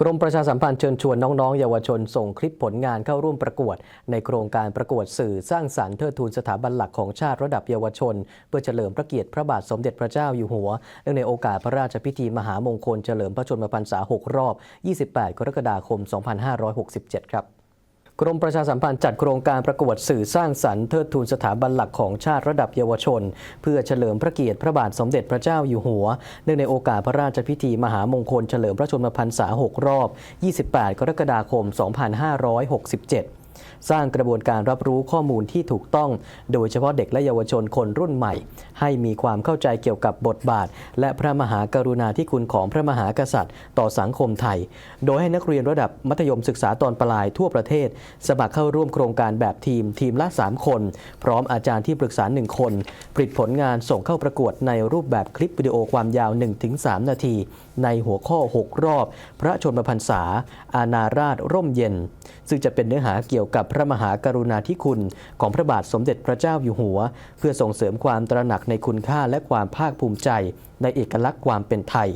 กรมประชาสัมพันธ์เชิญชวนน้องๆ เยาวชนส่งคลิปผลงานเข้าร่วมประกวด ในโครงการประกวดสื่อสร้างสรรค์เทิดทูนสถาบันหลักของชาติระดับเยาวชน เพื่อเฉลิมพระเกียรติพระบาทสมเด็จพระเจ้าอยู่หัวเนื่องในโอกาสพระราชพิธีมหามงคลเฉลิมพระชนมพรรษา 6 รอบ 28 กรกฎาคม 2567 ครับ กรมประชาสัมพันธ์จัดโครงการประกวดสื่อสร้างสรรค์เทิดทูนสถาบันหลักของชาติระดับเยาวชน เพื่อเฉลิมพระเกียรติพระบาทสมเด็จพระเจ้าอยู่หัว เนื่องในโอกาสพระราชพิธีมหามงคลเฉลิมพระชนมพรรษา 6 รอบ 28 กรกฎาคม 2567 สร้างกระบวนการรับรู้ข้อมูลที่ถูกต้อง โดยเฉพาะเด็กและเยาวชนคนรุ่นใหม่ ให้มีความเข้าใจเกี่ยวกับบทบาท และพระมหากรุณาธิคุณของพระมหากษัตริย์ ต่อสังคมไทย โดยให้นักเรียนระดับมัธยมศึกษาตอนปลายทั่วประเทศ สมัครเข้าร่วมโครงการแบบทีมทีมละ 3 คน พร้อมอาจารย์ที่ปรึกษา 1 คน ผลิตผลงานส่งเข้าประกวดในรูปแบบคลิปวิดีโอความยาว 1-3 นาที ในหัวข้อ 6 รอบ พระชนมพรรษา อาณาราชร่มเย็น ซึ่งจะเป็นเนื้อหาเกี่ยวกับพระมหากรุณาธิคุณของพระบาทสมเด็จพระเจ้าอยู่หัว เพื่อส่งเสริมความตระหนักในคุณค่าและความภาคภูมิใจ ในเอกลักษณ์ความเป็นไทย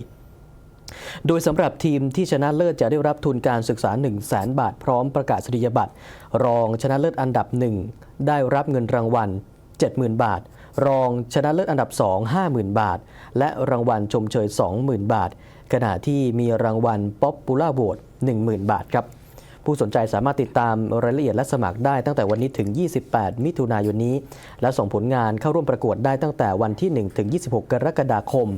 โดยสำหรับทีมที่ชนะเลิศจะได้รับทุนการศึกษา 1 0 0 0 0แบาทพร้อมประกาศนียบัตร รองชนะเลิศอันดับ 1 ได้รับเงินรางวัล 70,000 บาท รองชนะเลิศอันดับ 2 50,000 บาท และรางวัลชมเชย 20,000 บาท ขณะที่มีรางวัล Popular Vote 10,000 บาทครับ ผู้สนใจสามารถติดตามรายละเอียดและสมัครได้ตั้งแต่วันนี้ถึง 28 มิถุนายนนี้ และส่งผลงานเข้าร่วมประกวดได้ตั้งแต่วันที่ 1 ถึง 26 กรกฎาคม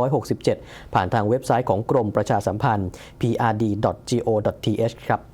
2567 ผ่านทางเว็บไซต์ของกรมประชาสัมพันธ์ prd.go.th ครับ